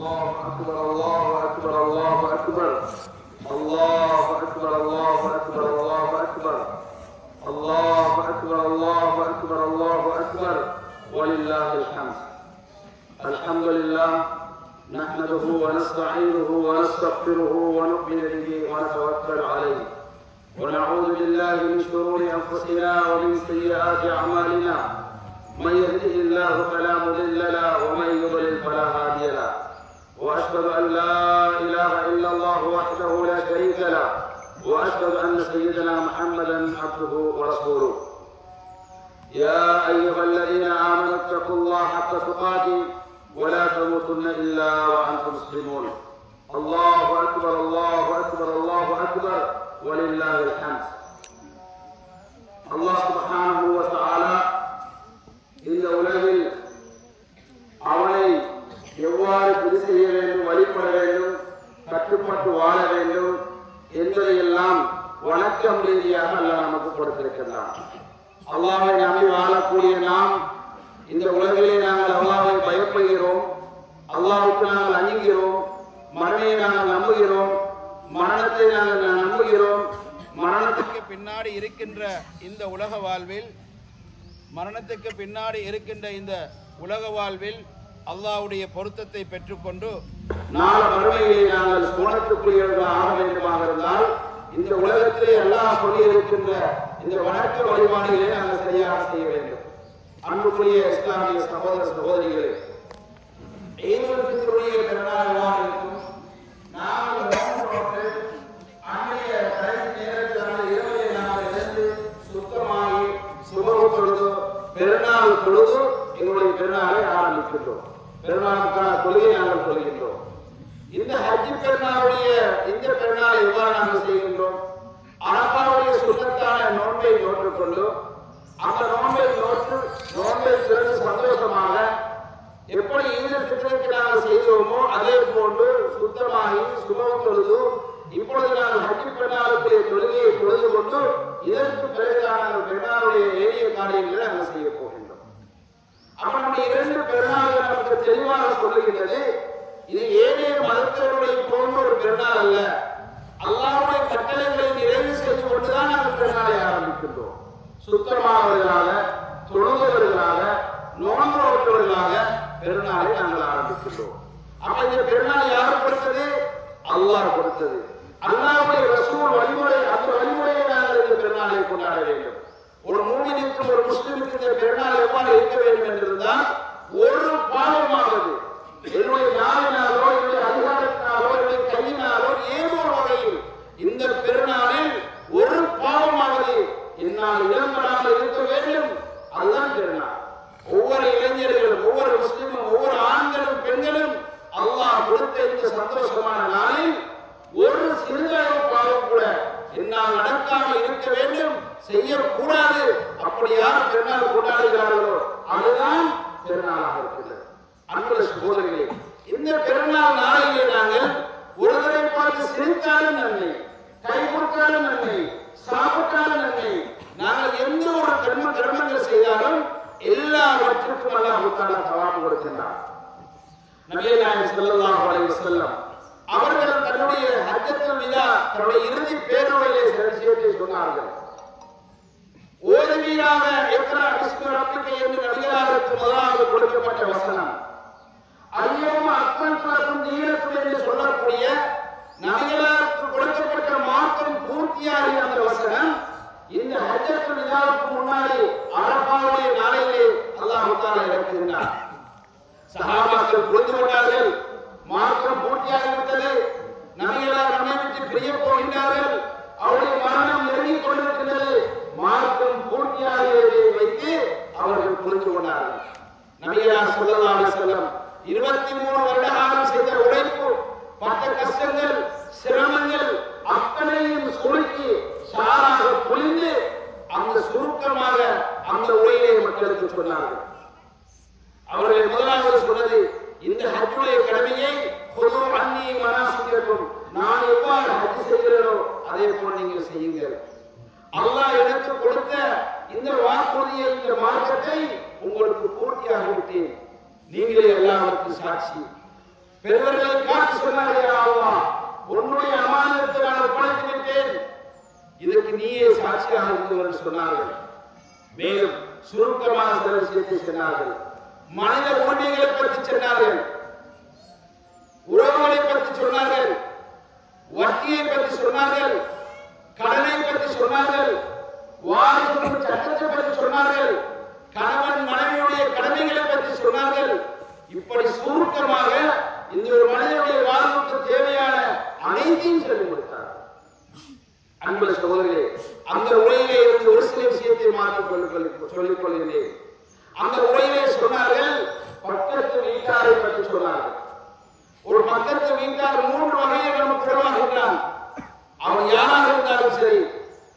الله أكبر الله أكبر الله أكبر. الله أكبر الله أكبر الله أكبر. الله أكبر الله أكبر ولله الحمد. الحمد لله نحمده ونستعينه ونستغفره ونؤمن به ونتوكل عليه. ونعوذ بالله من شرور أنفسنا ومن سيئات أعمالنا. من يهده الله فلا مضل له ومن يضلل فلا هادي له واشهد ان لا اله الا الله وحده لا شريك له واشهد ان سيدنا محمدا عبده ورسوله يا ايها الذين امنوا اتقوا الله حق تقاته ولا تموتن الا وانتم مسلمون الله اكبر الله اكبر الله اكبر ولله الحمد அல்லாஹ் சுப்ஹானஹு வ தஆலா இந்த உலகில் அவனை எவ்வாறு புது செய்ய வேண்டும் வழிபட வேண்டும் கட்டுப்பட்டு வாழ வேண்டும் என்பதையெல்லாம் வணக்கம் ரீதியாக அல்லாஹ் நமக்கு கொடுத்திருக்கின்றான். அல்லாவை நம்பி வாழக்கூடிய நாம் இந்த உலகிலே நாங்கள் அல்லாவை பயப்படுகிறோம் அல்லாவுக்கு நாங்கள் அணுகிறோம் மரணத்தை நாங்கள் நம்புகிறோம் மரணத்தை நாங்கள் நம்புகிறோம். மரணத்துக்கு பின்னாடி இருக்கின்ற இந்த உலக வாழ்வில் மரணத்துக்கு பின்னாடி இருக்கின்ற இந்த உலக வாழ்வில் அல்லாவுடைய பொருத்தத்தை பெற்றுக்கொண்டு நாள மறுமையிலே நாங்கள் சுவனத்துக்குரியவர்கள் ஆக வேண்டுமாக இருந்தால் இந்த உலகத்திலே அல்லாஹ் சொல்லி இந்த வணக்க வழிபாடுகளை நாங்கள் சரியாக செய்ய வேண்டும். அன்புக்குரிய இஸ்லாமிய சகோதர சகோதரிகளே ஈதுல் ஃபித்ருடைய பெருநாளாக இருக்கும் நாங்கள் நோன்பு நோட்டு அன்றைய கடைசி நேரத்திலான இரவிலே நாங்கள் எழுந்து சுத்தமாகி சுபகு தொழுது பெருநாள் தொழுது எங்களுடைய பெருநாளை ஆரம்பிக்கின்றோம். பெருநாளுக்கான தொழுகை நாங்கள் சொல்கின்றோம். இந்த ஹஜ்ஜி பெருநாளுடைய இந்த பெருநாளை எவ்வாறு நாங்கள் செய்கின்றோம். அரபாவுடைய சுத்தத்தான நோன்பை நோற்றுக்கொண்டு அந்த நோன்பை நோற்று நோன்பை திறந்து சந்தோஷமாக எப்படி ஈதல் பித்தருக்கு நாங்கள் செய்தோமோ அதே போன்று சுத்தமாகி சுபம் தொழுது இப்பொழுது நாங்கள் ஹஜ்ஜி பெருநாளுக்குரிய தொழுகையை தொழுது கொண்டு இதற்கு பிறகு நாங்கள் பெருநாளுடைய ஏரிய காரியங்களை நாங்கள் செய்யப்போம் போகின்றோம் இரண்டு பெருநாள்கள் நமக்கு தெளிவாக சொல்லுகின்றது இது ஏனைய மதத்தவர்களை போன்ற ஒரு பெருநாள் அல்ல. அல்லாவுடைய கட்டளைகளை நிறைவு செய்து கொண்டுதான் நாங்கள் பெருநாளை ஆரம்பிக்கின்றோம். சுத்தமானவர்களாக தொழுந்தவர்களாக நோன்பவர்களாக பெருநாளை நாங்கள் ஆரம்பிக்கின்றோம். அப்ப இந்த பெருநாள் யார் கொடுத்தது? அல்லாஹ் கொடுத்தது. அல்லாவுடைய ரசூல் வழிமுறை அந்த வழிமுறையை நாங்கள் இந்த பெருநாளை கொண்டாட வேண்டும். ஒரு மூமினுக்கும் ஒரு முஸ்லிமுக்கு இந்த பெருநாள் எவ்வாறு இருக்க வேண்டும் என்றிருந்தால் ஒரு பாவமாவது என்னுடைய நாளினாலோ என்னுடைய அதிகாரத்தினாலோ என்னுடைய கையினாலோ ஏதோ ஒரு வகையில் இந்த பெருநாளில் ஒரு பாவமாவது என்னால் இளம்படாமல் இருக்க வேண்டும் அதுதான் பெருநாள் ஒவ்வொரு இளைஞர்களும் ஒவ்வொரு முஸ்லிமும் ஒவ்வொரு ஆண்களும் பெண்களும் அல்லாஹ் கொடுத்த இந்த சந்தோஷமான நாளில் ஒரு சிறிதளவு பாவம் கூட என்னால் நடக்காமல் இருக்க வேண்டும். செய்யக்கூடாது. அப்படி யாரும் திருநாள் கொண்டாடுகிறார்களோ அதுதான் திருநாளாக இருக்கிறது அன்பு சகோதரிகளே இந்த பெருநாள் நாளையிலே நாங்கள் ஒருவரை பார்த்து சிரித்தாலும் நன்மை கை கொடுத்தாலும் நன்மை சாப்பிட்டாலும் நன்மை நாங்கள் எந்த ஒரு கர்ம கர்மங்கள் செய்தாலும் எல்லாவற்றுக்கும் அல்லாஹ் சவாபு கொடுக்கின்றார் நபியே நாயகம் செல்லலாம் அலைஹி வஸல்லம் அவர்கள் தன்னுடைய ஹஜ்ஜத்துல் மீதா தன்னுடைய இறுதி பேரவையிலே சொன்னார்கள். ஓதுவீராக எத்தனா பிஸ்மி ரப்பிக்க என்று நபிகளாருக்கு முதலாவது கொடுக்கப்பட்ட வசனம். ஐயோம் அக்மன் பிளக்கும் தீனக்கும் என்று சொல்லக்கூடிய நபிகளாருக்கு கொடுக்கப்பட்ட மாற்றம் பூர்த்தியாகிய அந்த வசனம் இந்த ஹஜ்ஜத்து விதாவுக்கு முன்னாடி அரபாவுடைய நாளையிலே அல்லாஹ் தாலா இறக்குகின்றார் சஹாபாக்கள் புரிந்து கொண்டார்கள் மாற்றம் பூர்த்தியாகிவிட்டது நபிகளார் நம்மை விட்டு பிரிய போகின்றார்கள். அவருடைய மரணம் நெருங்கிக் கொண்டிருக்கின்றது. மார்க்கம் பூர்த்தியாகியதை வைத்து அவர்கள் புரிந்து கொண்டார்கள். நபிகளார் சொல்லலாம் செல்லம் இருபத்தி மூணு வருட காலம் செய்த உழைப்பு பட்ட கஷ்டங்கள் சிரமங்கள் அத்தனையும் சுருக்கி சாராக புரிந்து அந்த சுருக்கமாக அந்த உரையை மக்களுக்கு சொன்னார்கள் அவர்கள் முதலாவது சொன்னது இந்த ஹஜ்ஜுடைய கடமையை பொது அந்நி மனாசிக்கும் நான் எவ்வாறு ஹஜ் செய்கிறேனோ அதே போல் நீங்கள் செய்யுங்கள் அல்லாஹ் எனக்கு கொடுத்த இந்த வாக்குறுதியை இந்த மார்க்கத்தை உங்களுக்கு பூர்த்தியாகி விட்டேன் நீங்களே எல்லாவற்றுக்கும் சாட்சி பெரியவர்களை காட்டி சொன்னார்கள் உன்னுடைய அமானத்தை நான் ஒப்படைத்து விட்டேன். இதற்கு நீயே சாட்சியாக இருந்தவர் சொன்னார்கள். மேலும் சுருக்கமான சில விஷயத்தை சொன்னார்கள் மனித உரிமைகளை பற்றி சொன்னார்கள். உறவுகளை பற்றி சொன்னார்கள். வட்டியை பற்றி சொன்னார்கள். கடனை பற்றி சொன்னார்கள். வாரிசு சட்டத்தை பற்றி சொன்னார்கள். கணவன் மனைவியுடைய கடமைகளை பற்றி சொன்னார்கள். இப்படி சுருக்கமாக இந்த ஒரு மனிதனுடைய அன்புள்ள சகோதரர்களே அந்த உரையிலே இருந்து ஒரு சில விஷயத்தை மாற்றிக் கொள்ள சொல்லிக் கொள்கிறேன் அந்த உரையிலே சொன்னார்கள் பக்கத்து வீட்டாரை பற்றி சொன்னார்கள். ஒரு பக்கத்து வீட்டார் மூன்று வகையை நமக்கு உருவாகின்றான் அவன் யாராக இருந்தாலும் சரி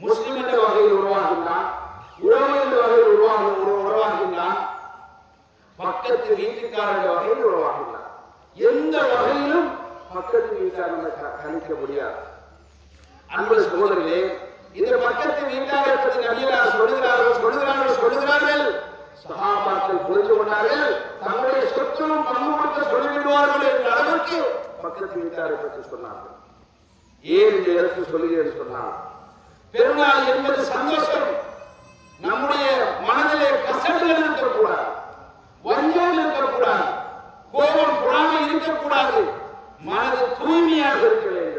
முஸ்லிம் என்ற வகையில் உருவாகின்றான் உறவு என்ற வகையில் உருவாக உரு- உருவாகின்றான் பக்கத்து வீட்டுக்காரர் என்ற வகையில் உருவாகின்றான் எந்த வகையிலும் பக்கத்து வீட்டார் கணிக்க முடியாது. அன்பு சகோதரர்களே இந்த பக்கத்து வீட்டாரை பற்றி நபியலார் சொல்லுகிறார்கள் சொல்லுகிறார்கள் சொல்லுகிறார்கள். சகாபாக்கள் புரிந்து கொண்டார்கள். தங்களுடைய சொத்தும் பங்கு கொடுக்க சொல்லிவிடுவார்கள் என்ற அளவுக்கு பக்கத்து வீட்டாரை பற்றி சொன்னார்கள். ஏன் இந்த இடத்தில் சொல்லுகிறேன் சொன்னார் பெருநாள் என்பது சந்தோஷம். நம்முடைய மனதிலே கசடுகள் இருக்கக்கூடாது வஞ்சம் இருக்கக்கூடாது கோபம் பொறாமை இருக்கக்கூடாது. மனது தூய்மையாக இருக்க வேண்டும்.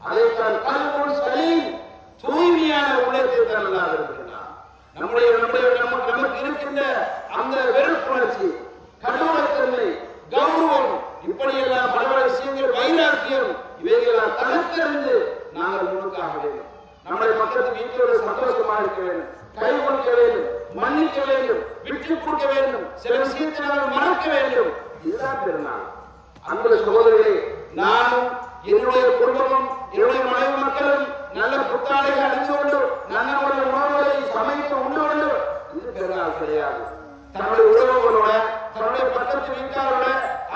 அதைத்தான் கல்வன் சலீம் தூய்மையான உள்ளத்தை தான் அல்லாஹ் விரும்புகிறான் நம்முடைய நம்முடைய நமக்கு நமக்கு இருக்கின்ற அந்த வெறுப்புணர்ச்சி கடவுளத்தன்மை கௌரவம் இப்படியெல்லாம் பல பல விஷயங்கள் வைராக்கியம் இவைகளெல்லாம் தகர்த்தறிந்து நாங்கள் முழுக்காக வேண்டும் நம்முடைய பக்கத்து வீட்டோட சந்தோஷமா இருக்க வேண்டும் கை கொடுக்க வேண்டும் மன்னிக்க வேண்டும் விட்டு கொடுக்க வேண்டும் சில விஷயத்தை நாங்கள் மறக்க வேண்டும் இதுதான் பெருநாள் அன்புள்ள சகோதரர்களே நானும் என்னுடைய குடும்பமும் என்னுடைய மனைவி மக்களும் நல்ல புத்தாடைகள் அணிந்து கொண்டு நல்ல முறையில் உணவுகளை சமைத்து உண்டு கொண்டு செய்யாது தன்னுடைய உறவுகளோட தன்னுடைய பக்கத்து வீட்டாரோட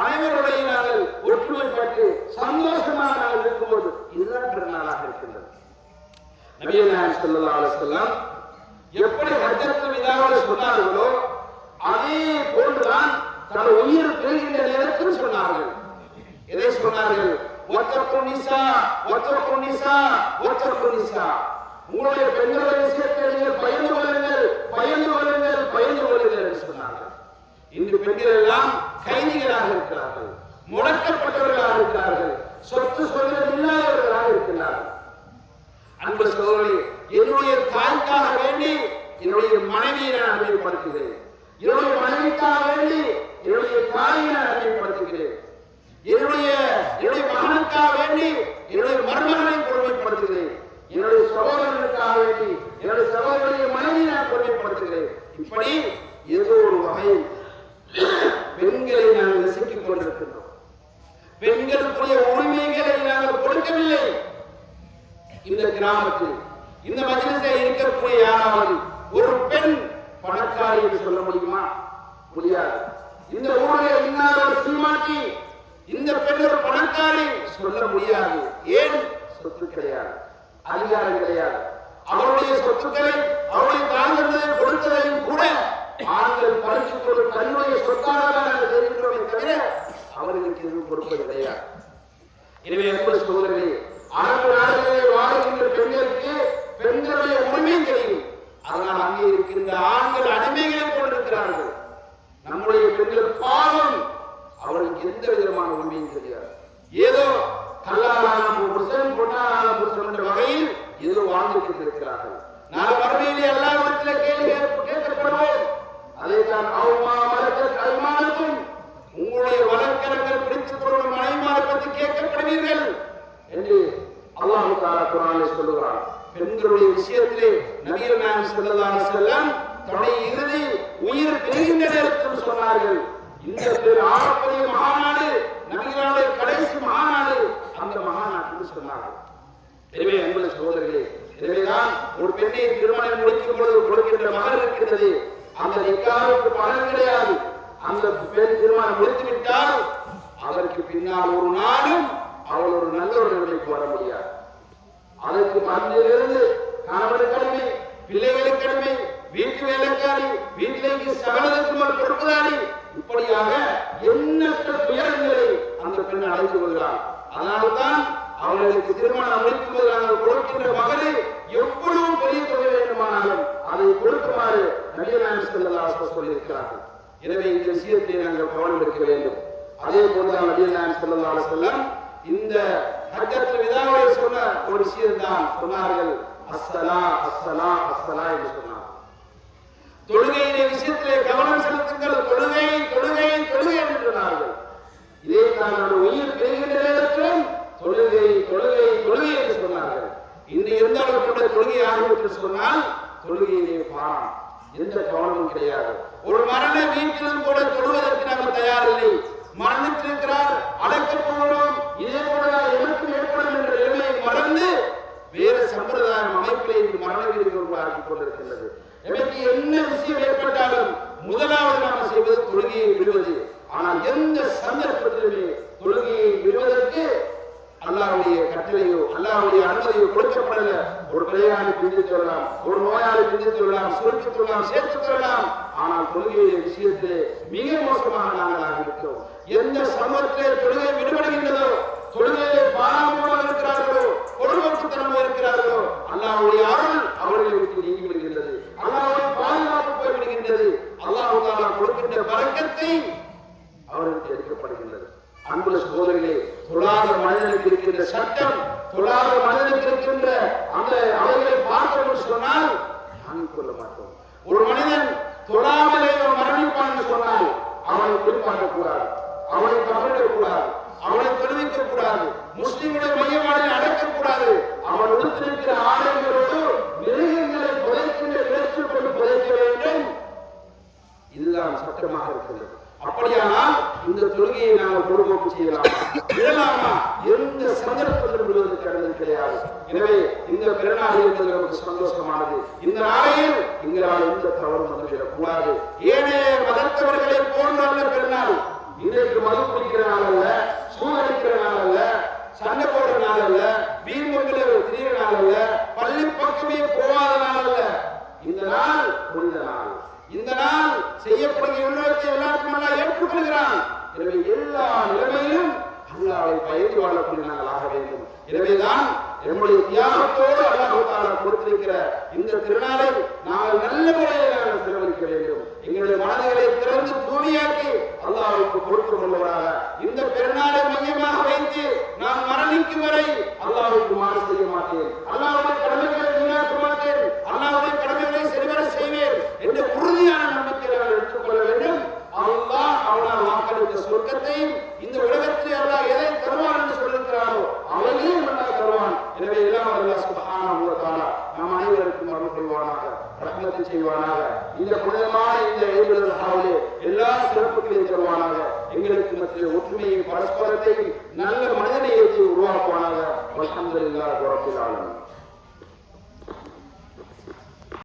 அனைவருடைய நாங்கள் ஒற்றுமை பெற்று சந்தோஷமாக நாங்கள் இருக்கும்போது இதுதான் பெருநாளாக இருக்கின்றது. நபிகள் நாயகம் ஸல்லல்லாஹு எப்படி ஹஜரத்து விதாவோட சொன்னார்களோ அதே போன்றுதான் தன் உயிர் பெறுகின்ற நேரத்தில் சொன்னார்கள். எதை சொன்னார்கள்? ஒத்தக்கு நிசா ஒத்தக்கு நிசா ஒத்தக்கு நிசா. உங்களுடைய பெண்களுடைய விஷயத்தை நீங்கள் பயந்து கொள்ளுங்கள் பயந்து கொள்ளுங்கள் பயந்து கொள்ளுங்கள் என்று சொன்னார்கள். இன்று பெண்கள் எல்லாம் கைதிகளாக இருக்கிறார்கள் முடக்கப்பட்டவர்களாக இருக்கிறார்கள் சொத்து சொல்கள் இல்லாதவர்களாக இருக்கிறார்கள். அன்பு சோழி என்னுடைய தாய்க்காக வேண்டி என்னுடைய மனைவியை நான் அறிமுகப்படுத்துகிறேன் என்னுடைய மனைவிக்காக வேண்டி என்னுடைய தாயை நான் அறிமுகப்படுத்துகிறேன் என்னுடைய மகனுக்காக வேண்டி என்னுடைய மருமகனை கொடுமைப்படுத்துகிறேன் என்னுடைய சகோதரனுக்காக வேண்டி என்னுடைய சகோதரனுடைய மனைவியை நான் கொடுமைப்படுத்துகிறேன் இப்படி ஏதோ ஒரு வகையில் பெண்களை நாங்கள் ரசித்துக் கொண்டிருக்கின்றோம் பெண்களுக்குரிய உரிமைகளை நாங்கள் கொடுக்கவில்லை இந்த கிராமத்தில் இந்த மஜிலிஸில் இருக்கக்கூடிய யாராவது ஒரு பெண் பணக்காரி என்று சொல்ல முடியுமா? முடியாது. இந்த ஊரில் இன்னார் ஒரு சீமாட்டி இந்த பெண் ஒரு பணக்காரி சொல்ல முடியாது. ஏன்? சொத்து கிடையாது. அதிகாரம் கிடையாது. அவருடைய சொத்துக்களை அவருடைய தாய்ந்ததை கொடுத்ததையும் கூட ஆண்கள் பறித்துக் கொண்டு தன்னுடைய சொத்தாக நாங்கள் தெரிவிக்கிறோமே தவிர அவர்களுக்கு எதுவும் கொடுப்பது கிடையாது. எனவே அன்பு சகோதரர்களே பெண்களுடைய விஷயத்திலே நபிகள் நான் ஸல்லல்லாஹு அலைஹி வஸல்லம் தன்னுடைய இறுதி உயிர் பிரிகின்ற நேரத்தில் சொன்னார்கள். இந்த பேர் ஆகப்பெரிய மகாநாடு நபிகளுடைய கடைசி மகாநாடு அந்த மகாநாட்டுக்கு சொன்னார்கள். எனவே அன்புள்ள சகோதரர்களே எனவேதான் ஒரு பெண்ணை திருமணம் முடிக்கும் பொழுது கொடுக்கின்ற மகர் இருக்கின்றது. அந்த நிக்காவுக்கு பணம் கிடையாது. அந்த பெண் திருமணம் முடித்து விட்டால் அதற்கு பின்னால் ஒரு நாளும் அவள் ஒரு நல்ல ஒரு நிலைமைக்கு வர முடியாது. அதற்கு மருந்திலிருந்து கணவன் கடமை பிள்ளைகளுக்கு கடமை வீட்டு வேலைக்காரி வீட்டிலேக்கு சகலதற்கு கொடுப்பதாரி இப்படியாக எண்ணற்ற துயரங்களை அந்த பெண் அடைந்து கொள்கிறார் அதனால்தான் அவர்களுக்கு திருமணம் அமைக்கும் போது நாங்கள் கொடுக்கின்ற மகளை எவ்வளவு பெரிய தொகை வேண்டுமானாலும் அதை கொடுக்குமாறு நடிகநாயகம் செல்லலாக சொல்லியிருக்கிறார்கள். எனவே இந்த விஷயத்தை நாங்கள் கவனம் எடுக்க வேண்டும். அதே போல நடிகநாயகம் செல்லலாக செல்லம் இந்த ஹஜ்ஜத்தில் விதாவுடைய சொன்ன ஒரு விஷயம் தான் சொன்னார்கள் அஸ்தலா அஸ்தலா அஸ்தலா என்று சொன்னார். தொழுகையிலே விஷயத்திலே கவனம் செலுத்துங்கள் தொழுகை தொழுகை தொழுகை என்று சொன்னார்கள். இதே தான் நம்முடைய உயிர் பெறுகின்ற நேரத்திலும் தொழுகை தொழுகை தொழுகை என்று சொன்னார்கள். இன்று எந்த அளவுக்கு தொழுகை ஆகும் என்று சொன்னால் தொழுகையிலே பாடம் எந்த கவனமும் கிடையாது. ஆக்கிக் கொண்டிருக்கின்றது. எனக்கு என்ன விஷயம் ஏற்பட்டாலும் முதலாவது நாம் செய்வது தொழுகையை விடுவது. ஆனால் எந்த சந்தர்ப்பத்திலுமே தொழுகையை விடுவதற்கு அல்லாவுடைய கட்டளையோ அல்லாவுடைய அனுமதியோ கொடுக்கப்படல. ஒரு பிரயாணி பிரிந்து சொல்லலாம் ஒரு நோயாளி பிரிந்து சொல்லலாம் சுருக்கி சொல்லலாம் சேர்த்து சொல்லலாம் ஆனால் தொழுகையுடைய விஷயத்திலே மிக மோசமாக நாங்கள் ஆகிவிட்டோம். எந்த சமூகத்திலே தொழுகை விடுபடுகின்றதோ தொழுகையிலே பாராமுகமாக இருக்கிறார்களோ பொருள்வற்றுத்தனமாக இருக்கிறார்களோ அல்லாவுடைய அருள் அவர்களை விட்டு நீங்கி விடுகின்றது அல்லாவுடைய பாதுகாப்பு போய் விடுகின்றது அல்லாஹ் தாலா கொடுக்கின்ற பறக்கத்தை அவர்களுக்கு எடுக்கப்படுகின்றது அன்புள்ள சகோதரிகளே தொழாத மனிதனுக்கு இருக்கின்ற சட்டம் தொழாத மனிதனுக்கு இருக்கின்ற அந்த அவர்களை பார்த்தோம் சொன்னால் தாங்கிக் கொள்ள மாட்டோம் ஒரு மனிதன் தொழாமலே அவன் மரணிப்பான் என்று சொன்னால் அவனை குறிப்பாக்க கூடாது அவனை கவனிக்க கூடாது அவனை தெரிவிக்க கூடாது முஸ்லிம்களுடைய மையமான அடைக்க கூடாது அவன் உடுத்திருக்கிற ஆடைகளோடு மிருகங்களை புதைக்கின்ற இடத்தில் கொண்டு புதைக்க வேண்டும். இதுதான் சட்டமாக இருக்கிறது அப்படியானால் இந்த தொழுகையை நாங்கள் பொறுப்போக்கு செய்யலாம். விடலாமா எந்த சந்தர்ப்பத்திலும் விடுவதற்கு அனுமதி கிடையாது. எனவே இந்த பெருநாள் என்பது நமக்கு சந்தோஷமானது. இந்த நாள் எங்களால் எந்த தவறும் வந்துவிடக் கூடாது ஏனைய மதத்தவர்களை போன்ற அல்ல பெருநாள் இன்றைக்கு மது குடிக்கிற நாள் அல்ல சூழலிக்கிற நாள் அல்ல சண்டை போடுற நாள் அல்ல வீண்மங்களை திரிகிற நாள் அல்ல பள்ளி பக்கமே போகாத நாள் அல்ல இந்த நாள் புனித நாள். இந்த நாள் செய்யப்படுகிற உள்ளத்தை எல்லாருக்கும் அல்லா ஏற்றுக்கொள்கிறான். எனவே எல்லா நிலைமையிலும் அல்லாவை பயந்து வாழக்கூடிய நாங்கள் ஆக வேண்டும். எனவேதான் நம்முடைய தியாகத்தோடு அல்லாஹ் கொடுத்திருக்கிற இந்த திருநாளை நாங்கள் நல்ல முறையில் நாங்கள் செலவழிக்க வேண்டும். எங்களுடைய மனதிகளை திறந்து தூய்மையாக்கி அல்லாஹுக்கு பொறுப்பு கொள்வதாக இந்த பெருநாளை மையமாக வைத்து நான் மரணிக்கும் வரை அல்லாஹுக்கு மாறு செய்ய மாட்டேன். அல்லாஹ்வுடைய கடமைகளை வீணாக்க மாட்டேன். அல்லாஹ்வுடைய கடமைகளை செல்வர செய்வேன் என்ற உறுதியான நம்பிக்கையை நாங்கள் எடுத்துக்கொள்ள வேண்டும். அல்லாஹ் அவனால் வாக்களித்த சொர்க்கத்தையும் இந்த உலகத்திலே அல்லாஹ் எதை எனவே எல்லாம் அல்லா சுப்ஹானஹு வ தஆலா நம் அனைவருக்கும் அருள் புரிவானாக ரஹ்மத்து செய்வானாக இந்த புனிதமான இந்த ஏழுதல் ஹாவிலே எல்லா சிறப்புகளையும் தருவானாக எங்களுக்கு மத்திய ஒற்றுமையை பரஸ்பரத்தையும் நல்ல மனிதநேயத்தை உருவாக்குவானாக அல்ஹம்துலில்லாஹி ரப்பில் ஆலமீன்.